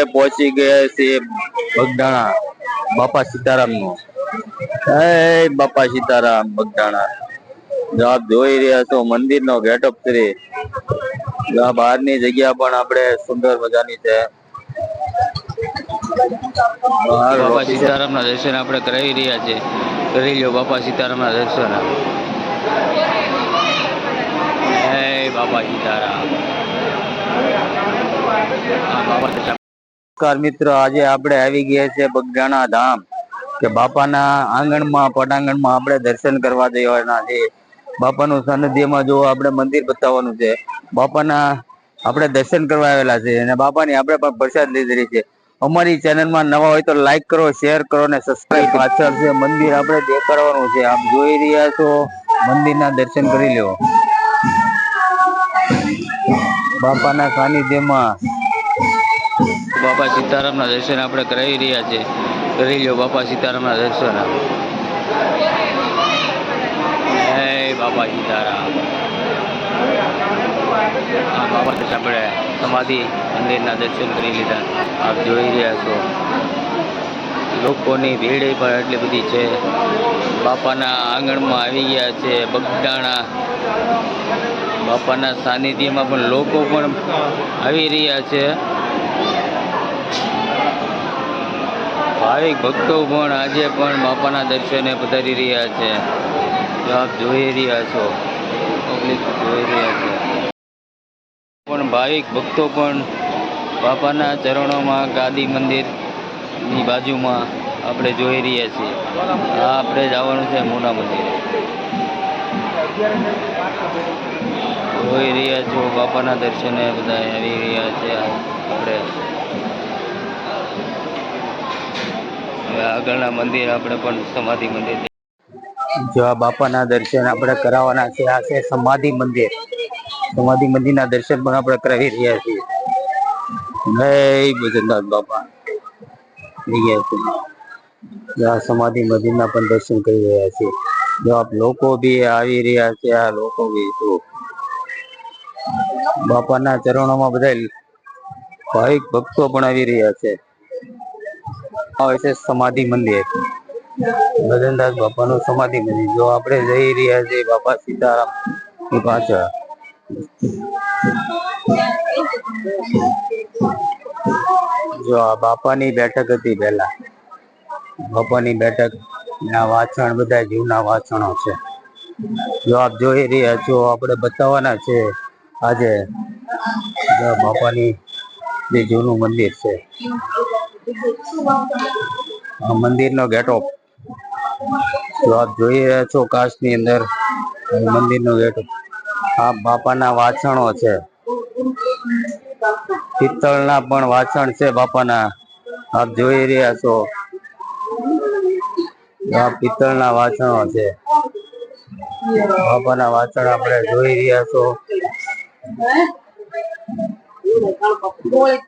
આપણે પહોંચી ગયા છીએ બગદાણા. બાપા સીતારામનું. બાપા સીતારામ બગદાણા. જો આપ જોઈ રહ્યા છો મંદિર નો ગેટઅપ આ બહારની જગ્યા પણ આપણે સુંદર મજાની છે. બાપા સીતારામ ના દર્શન આપણે કરાવી રહ્યા છે. કરી લ્યો બાપા સીતારામ ના દર્શન. જય બાપા સીતારામ. બાપા સીતારામ. નમસ્કાર મિત્રો. આજે આપણે આવી ગયા છે બગડાણા ધામ કે બાપાના આંગણમાં, પટાંગણમાં આપણે દર્શન કરવા જવાના છે. બાપાનું સાનિધ્યમાં જો આપણે મંદિર બતાવવાનું છે, બાપાના આપણે દર્શન કરવા આવેલા છે અને બાપાની આપણે પણ પ્રસાદ લીધેલી છે. અમારી ચેનલમાં નવા હોય તો લાઈક કરો, શેર કરો અને સબસ્ક્રાઈબ પાછળ છે મંદિર આપણે દેખાડવાનું છે, આપ જોઈ રહ્યા છો, મંદિરના દર્શન કરી લો બાપાના સાનિધ્યમાં બાપા સીતારામના દર્શન આપણે કરાવી રહ્યા છે. કરી લ્યો બાપા સીતારામના દર્શન. જય બાપા સીતારામ. આ બાબત આપણે સમાધિ મંદિરના દર્શન કરી લીધા. આપ જોઈ રહ્યા છો. લોકોની ભીડ પણ એટલી બધી છે. બાપાના આંગણમાં આવી ગયા છે બગડાણા બાપાના સાનિધ્યમાં પણ લોકો પણ આવી રહ્યા છે. ભાવિક ભક્તો પણ આજે પણ બાપાના દર્શને પધારી રહ્યા છે. જો આપ જોઈ રહ્યા છો પબ્લિક જોઈ રહ્યા છે. પણ ભાવિક ભક્તો પણ બાપાના ચરણોમાં ગાદી મંદિરની બાજુમાં આપણે જોઈ રહ્યા છીએ. આ આપણે જવાનું છે મોટા મંદિરે. જોઈ રહ્યા છો બાપાના દર્શને બધા આવી રહ્યા છે આપણે. આગળના મંદિર આપણે પણ સમાધિ મંદિર જો બાપાના દર્શન આપણે કરાવવાના છે, આ છે સમાધિ મંદિર. સમાધિ મંદિરના દર્શન પણ આપણે કરાવી રહ્યા છીએ. જય ભજનદાસ બાપા. થઈ ગયા છે આ સમાધિ મંદિરના પણ દર્શન કરી રહ્યા છીએ. જો આપ લોકો બી આવી રહ્યા છે, આ લોકો બી જો બાપાના ચરણોમાં બધા ભાવિક ભક્તો પણ આવી રહ્યા છે. આવે છે, સમાધિ મંદિર. ભજનદાસ બાપાનું સમાધિ મંદિર. જો આપણે જઈ રહ્યા છીએ બાપા સીતારામની પાછળ. જો આ બાપાની બેઠક હતી પહેલા. બાપાની બેઠક ના આ વાછણ બધા જૂના વાછણો છે. જો આપ જોઈ રહ્યા છો, આપણે બતાવવાના છે આજે બાપાની જે જૂનું મંદિર છે. મંદિરનો ગેટઅપ જો આપ જોઈ રહ્યા છો કાચની અંદર મંદિરનો ગેટઅપ આ બાપાના વાસણો છે. પિત્તળના પણ વાસણ છે બાપાના. આપ જોઈ રહ્યા છો. આ પિત્તળના વાસણો છે. બાપાના વાસણ આપણે જોઈ રહ્યા છો.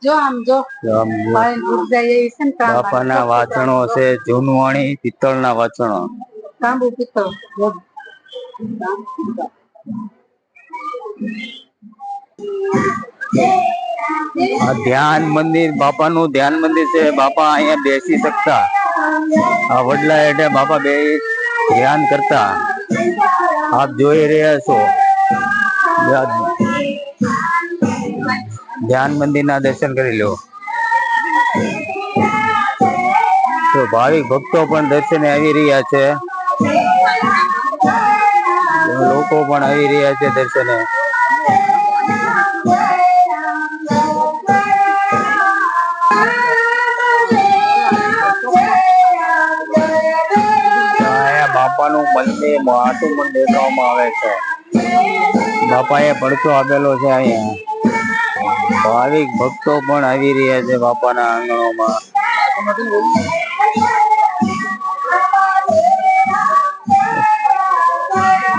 જો આમ જો. ને બાપાના વાસણો છે જૂનવાણી પિત્તળના વાસણો તાંબુ પિત્તળ આ ધ્યાન મંદિર બાપાનું ધ્યાન મંદિર છે બાપા અહીંયા બેસી શકતા. આ વડલા એટલે બાપા બે ધ્યાન કરતા. આપ જોઈ રહ્યા છો. ધ્યાન મંદિરના દર્શન કરી લો. તો ભાવિક ભક્તો પણ દર્શને આવી રહ્યા છે. લોકો પણ આવી રહ્યા છે દર્શને. બાપાનું મંદિર મોટું પણ દેખાવામાં આવે છે. બાપાએ પડતો આપેલો છે અહીંયા. ભાવિક ભક્તો પણ આવી રહ્યા છે બાપાના આંગણોમાં.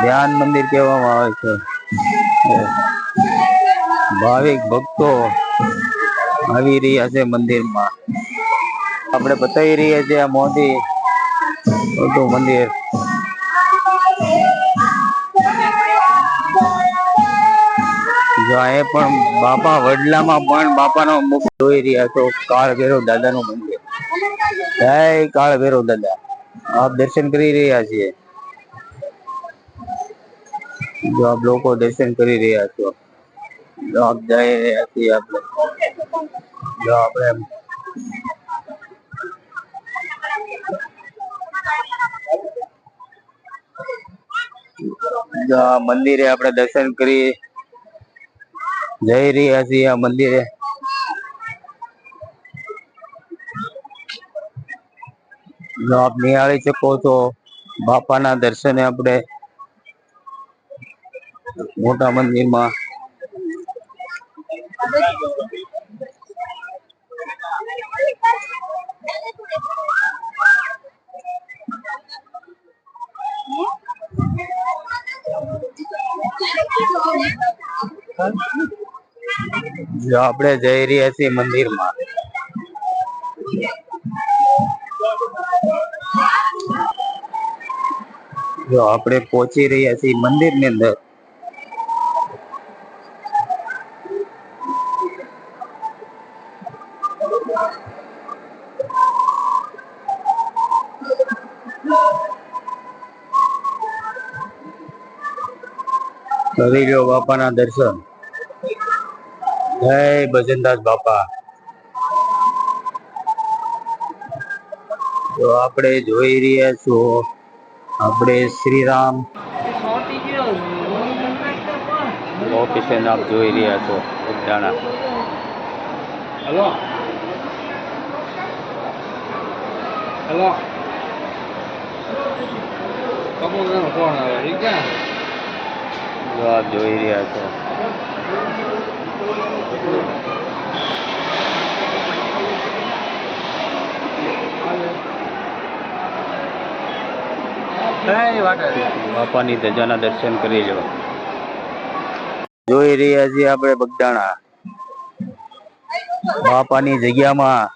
ધ્યાન મંદિર કહેવામાં આવે છે. ભાવિક ભક્તો આવી રહ્યા છે મંદિરમાં. આપણે બતાવી રહ્યા છીએ મોદી બધું મંદિર. જો અહીંયા પણ બાપા વડલામાં પણ બાપાનો મુખ જોઈ રહ્યા છો. કાળ ભૈરવ દાદાનું મંદિર. જય કાળ ભૈરવ દાદા. આપ દર્શન કરી રહ્યા છીએ. જો આપ લોકો દર્શન કરી રહ્યા છો. જો આપ જઈ રહ્યા છીએ આપણે. જો આપણે મંદિરે આપણે દર્શન કરી જઈ રહ્યા છીએ આ મંદિરે. આપ નિહાળી શકો છો બાપાના દર્શને આપણે મોટા મંદિરમાં જો આપણે જઈ રહ્યા છીએ મંદિરમાં. જો આપણે પહોંચી રહ્યા છીએ મંદિરની અંદર. કરી લ્યો બાપાના દર્શન. જય ભજનદાસ બાપા. તો આપણે જોઈ રહ્યા છો આપણે શ્રીરામ. ઓફિસે આપ જોઈ રહ્યા છો ઉદ્યાણા હલો. હલો. કપૂર કોણ આવે ઠીક છે? આપ જોઈ રહ્યા છો. બાપાની ધજાના દર્શન કરી લેવા જોઈ રહ્યા છીએ આપણે બગદાણા. બાપાની જગ્યામાં.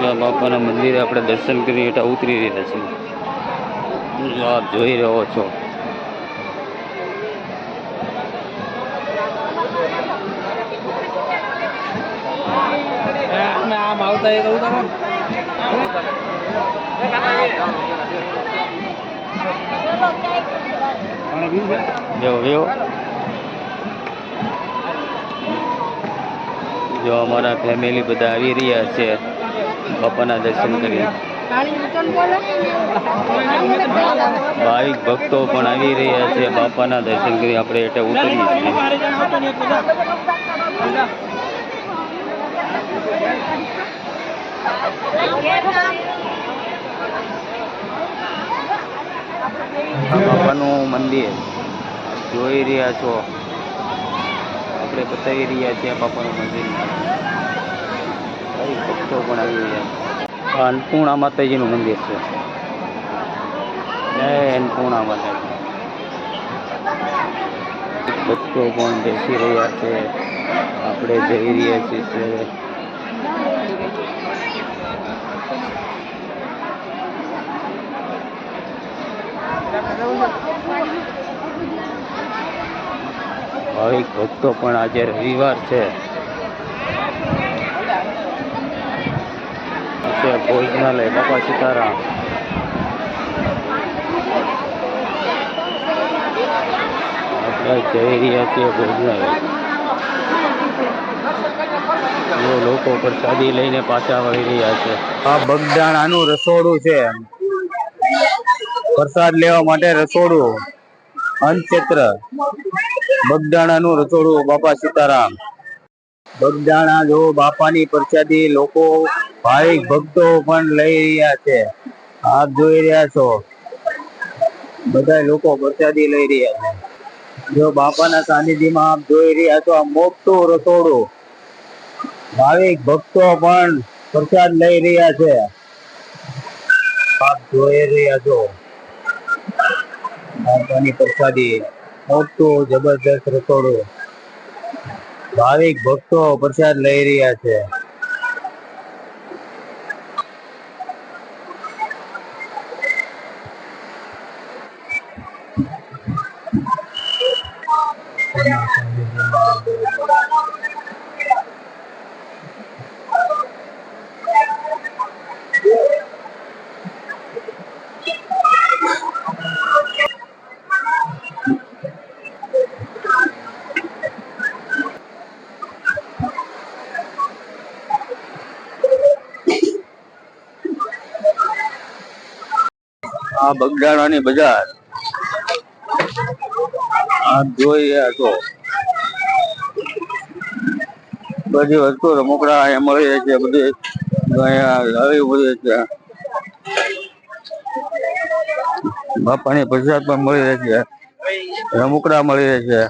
જો બાપાના મંદિરે આપણે દર્શન કરી એટલે ઉતરી રહ્યા છીએ. જો આપ જોઈ રહ્યો છો? આમ આવતા એ જો અમારા ફેમિલી બધા આવી રહ્યા છે. બાપાના દર્શન કરી ભાવિક ભક્તો પણ આવી રહ્યા છે. બાપાના દર્શન કરી આપણે એટલે ઉતરીએ છીએ. બાપાનું મંદિર. જોઈ રહ્યા છો. આપણે બતાવી રહ્યા છીએ બાપાનું મંદિર. ભક્તો પણ આવી છે. અન્નપૂર્ણા માતાજીનું મંદિર છે. જય અન્નપૂર્ણા માતાજી. ભક્તો પણ બેસી રહ્યા છે. આપણે જઈ રહ્યા છીએ ભાવિક ભક્તો પણ આજે રવિવાર છે. ભોજનાલય, બાપા સીતારામ. આપણે જઈ રહ્યા છીએ ભોજનાલય લોકો પ્રસાદી લઈને પાછા વળી રહ્યા છે. આ બગદાણાનું રસોડું છે. પ્રસાદ લેવા માટે રસોડું, અન્નક્ષેત્ર. બગદાણાનું રસોડું, બાપા સીતારામ. બગદાણા જો બાપાની પ્રસાદી લોકો ભાવિક ભક્તો પણ લઈ રહ્યા છે. આપ જોઈ રહ્યા છો. બધા લોકો પ્રસાદી લઈ રહ્યા છે. જો બાપાના સાનિધ્યમાં આપ જોઈ રહ્યા છો આ મોટું રસોડું. ભાવિક ભક્તો પણ પ્રસાદ લઈ રહ્યા છે. આપ જોઈ રહ્યા છો. બાપાની પ્રસાદી, મોટું જબરદસ્ત રસોડું. ભાવિક ભક્તો પ્રસાદ લઈ રહ્યા છે. આ બગદાણાની બજાર. આપ જોઈ રહ્યા છો બધી વસ્તુ રમકડા અહીંયા મળી છે, બધી આવી બધી છે. બાપાની પ્રસાદ પણ મળી રહે છે, રમકડા મળી રહે છે.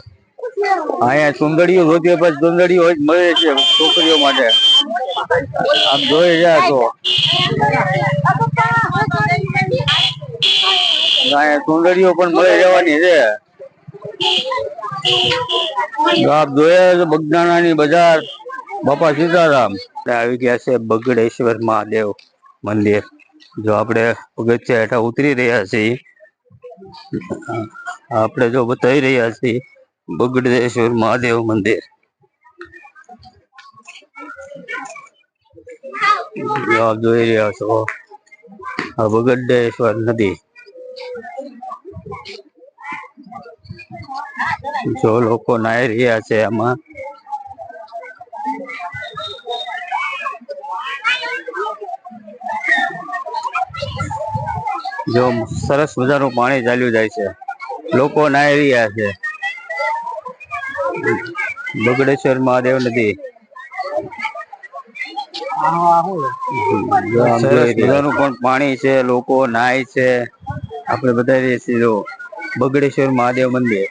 અહીંયા સુંદરીઓ હોય, પછી સુંદરીઓ જ મળી છે છોકરીઓ માટે. આપ જોઈ રહ્યા છો અહીંયા સુંદરીઓ પણ મળી રહેવાની છે. તો આપ જોયા છો બગદાણાની બજાર. બાપા સીતારામ. આપણે આવી ગયા છે બગડેશ્વર મહાદેવ મંદિર. જો આપણે પગથિયા હેઠા ઉતરી રહ્યા છીએ. આપણે જો બતાવી રહ્યા છીએ બગડેશ્વર મહાદેવ મંદિર. જો આપ જોઈ રહ્યા છો આ બગડેશ્વર નદી. જો લોકો નાહી રહ્યા છે આમાં. જો સરસ મજાનું પાણી ચાલ્યું જાય છે. લોકો નાઈ રહ્યા છે. બગડેશ્વર મહાદેવ નદી. સરસ મજાનું પણ પાણી છે લોકો નાય છે. આપણે બતાવીએ છીએ જો બગડેશ્વર મહાદેવ મંદિર,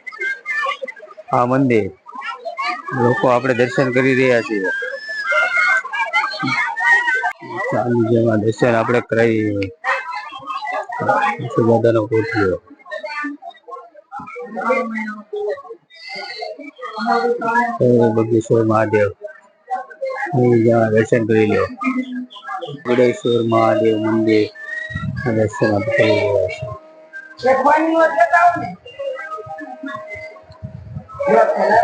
આ મંદિર લોકો આપણે દર્શન કરી રહ્યા છીએ દર્શન આપણે કરાવી દાદાનો કોઠીઓ બગડેશ્વર મહાદેવ. દર્શન કરી લો. બગડેશ્વર મહાદેવ મંદિર, દર્શન આપણે કરી રહ્યા છીએ